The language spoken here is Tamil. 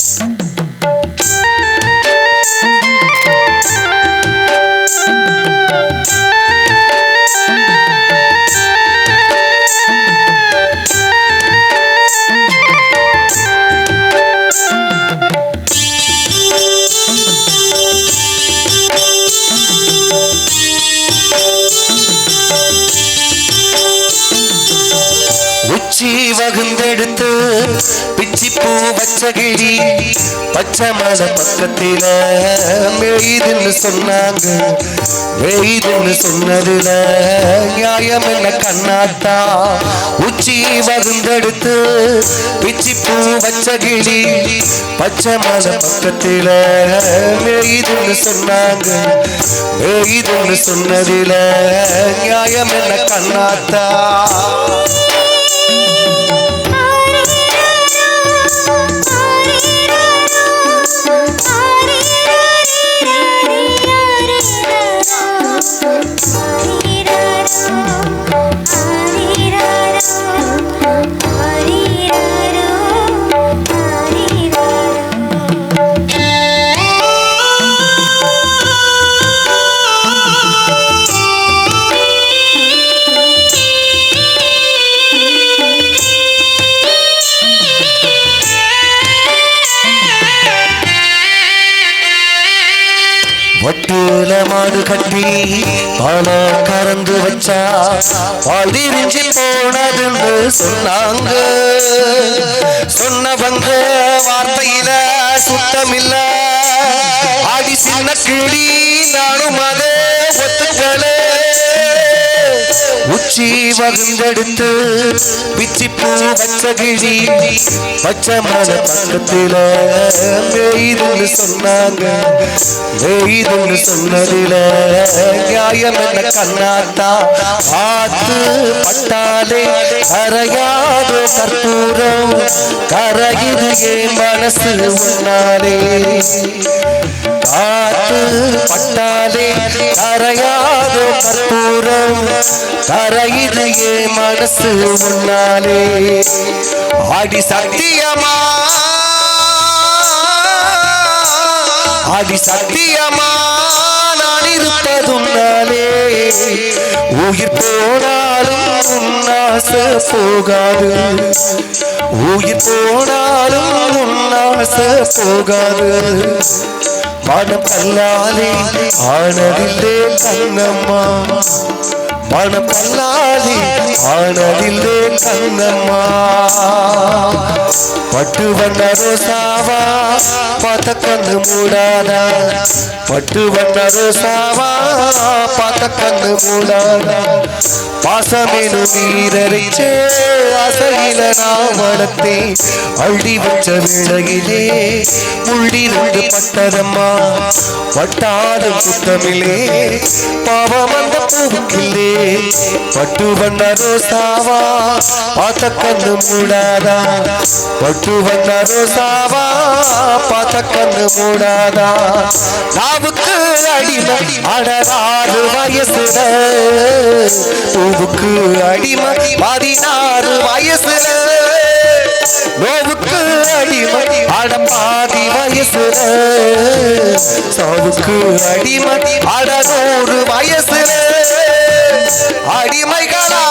Thanks. உச்சி வகுந்தெடுத்து பிச்சி பூ வச்ச கிழி பச்சை மல பக்கத்தில மெய்துன்னு சொன்னாங்க. மெய்துன்னு சொன்னதுல நியாயம் என்ன கண்ணாத்தா? உச்சி வகுந்தெடுத்து பிச்சி பூ வச்ச கிழி பச்சை மல பக்கத்தில மெய்துன்னு சொன்னாங்க. மெய்துன்னு சொன்னதுல நியாயம் என்ன கண்ணாத்தா? வட்டூல மாடு கட்டி பால கறந்து வச்சா பால் திரிஞ்சு போனதுன்னு சொன்னாங்க. சொன்னவங்க வார்த்தையில சுத்தமில்ல. ஆடி சின்ன கிளி நானும் அதை ஒத்துக்களே உச்சி வகுந்தெடுத்து பிச்சி பூ வச்ச கிழி பச்சை மலை பக்கத்தில. மெய்துன்னு சொன்னாங்க மெய்துன்னு சொன்னதில. நியாயம் என்ன கண்ணாத்தா? பார்த்து பட்டாலே கரையாத கற்பூரம் கரையுது என் மனசு உன்னாலே. பார்த்து பட்டாலே கரையா கற்பூரம் மனசு முன்னாலே ஆடி சத்தியமா? ஆடி சத்தியமா? நான் இருப்பதுன்னாலே உயிர் போனாலும் உன்னாசை போகாது. உயிர் போனாலும் உன்னாசை போகாது. மனம் கல்லாலே ஆனதில்லே கண்ணம்மா. மனம் கல்லாலே ஆனதில்லே கண்ணம்மா. பட்டு வண்ண ரோசாவா பார்த்த கண்ணு மூடாதா? பட்டு வண்ண ரோசாவா பார்த்த கண்ணு மூடாதா? பாசமேனு நீரறிச்சே அசையில நான் வளர்த்தேன் அள்ளி வச்ச வேளையிலே முள்ளிருந்து பட்டதம்மா பட்டாத குத்தமிலே பாவம் அந்த பூவுக்கில்லே பட்டு வண்ண ரோசாவா பார்த்த கண்ணு மூடாதா பட்டு வண்ண ரோசாவா பார்த்த கண்ணு மூடாதா நாவுக்கு அடிமை அடராறு வயசுல நோவுக்கு அடிமை பதினாறு வயசுல நோவுக்கு அடிமை அடப்பாதி வயசுல சாவுக்கு அடிமை அடநூறு வயசுல அடிமைகளா